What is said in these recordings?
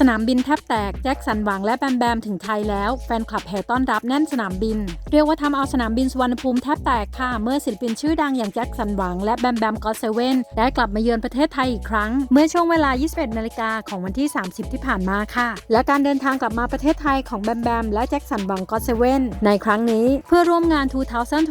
สนามบินแทบแตก แจ็คสันหวังและแบมแบมถึงไทยแล้ว แฟนคลับแห่ต้อนรับแน่นสนามบิน เรียกว่าทำเอาสนามบินสุวรรณภูมิแทบแตกค่ะ เมื่อศิลปินชื่อดังอย่างแจ็คสันหวังและแบมแบมก็อตเซเว่นได้กลับมาเยือนประเทศไทยอีกครั้ง เมื่อช่วงเวลา 21 นาฬิกาของวันที่ 30 ที่ผ่านมาค่ะ และการเดินทางกลับมาประเทศไทยของแบมแบมและแจ็คสันหวังก็อตเซเว่นในครั้งนี้เพื่อร่วมงาน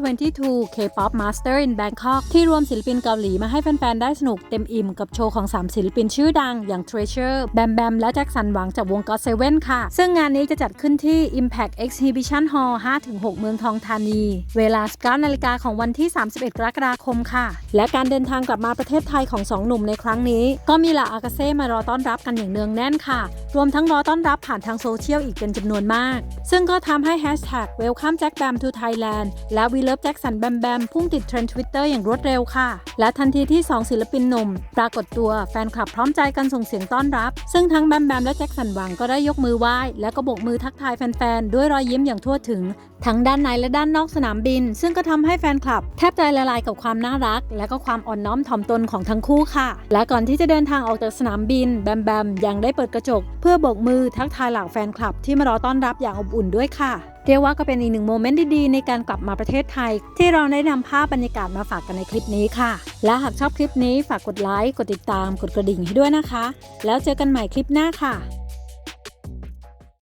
2022 K-pop Master in Bangkok ที่รวมศิลปินเกาหลีมาให้แฟนๆได้สนุกเต็มอิ่มกับโชว์ของ3ศิลปินชื่อดังอย่าง Treasure แบมแบมและแจ็คสันหวังจากวงก็อตเซเว่นค่ะ ซึ่งงานนี้จะจัดขึ้นที่ Impact Exhibition Hall 5-6 เมืองทองธานี เวลา 19นาฬิกาของวันที่ 31 กรกฎาคมค่ะ และการเดินทางกลับมาประเทศไทยของ 2 หนุ่มในครั้งนี้ ก็มีเหล่าอากาเซ่มารอต้อนรับกันอย่างเนืองแน่นค่ะ รวมทั้งรอต้อนรับผ่านทางโซเชียลอีกเป็นจำนวนมาก ซึ่งก็ทำให้ Hashtag Welcome Jack Bam to Thailand และ We Love Jackson Bam Bam พุ่งติดเทรนด์ Twitter อย่างรวดเร็วค่ะ และทันทีที่ 2 ศิลปินหนุ่ม ปรากฏตัวแฟนคลับพร้อมใจกันส่งเสียงต้อนรับ ซึ่งทั้งแบมแบมและแจ็คสันหวังก็ได้ยกมือไหว้ และก็โบกมือทักทายแฟนๆ ด้วยรอยยิ้มอย่างทั่วถึง ทั้งด้านในและด้านนอกสนามบิน ซึ่งก็ทำให้แฟนคลับ แทบใจละลายกับความน่ารัก และก็ความอ่อนน้อมถ่อมตนของทั้งคู่ค่ะ และก่อนที่จะเดินทางออกจากสนามบินแบมแบมยังได้เปิดกระจกพื่อโบกมือทักทายเหล่าแฟนคลับที่มารอต้อนรับอย่างอบอุ่นด้วยค่ะ เรียกว่าก็เป็นอีกหนึ่งโมเมนต์ดีๆ ในการกลับมาประเทศไทย ที่เราได้นำภาพบรรยากาศมาฝากกันในคลิปนี้ค่ะ และหากชอบคลิปนี้ฝากกดไลค์กดติดตามกดกระดิ่งให้ด้วยนะคะ แล้วเจอกันใหม่คลิปหน้าค่ะ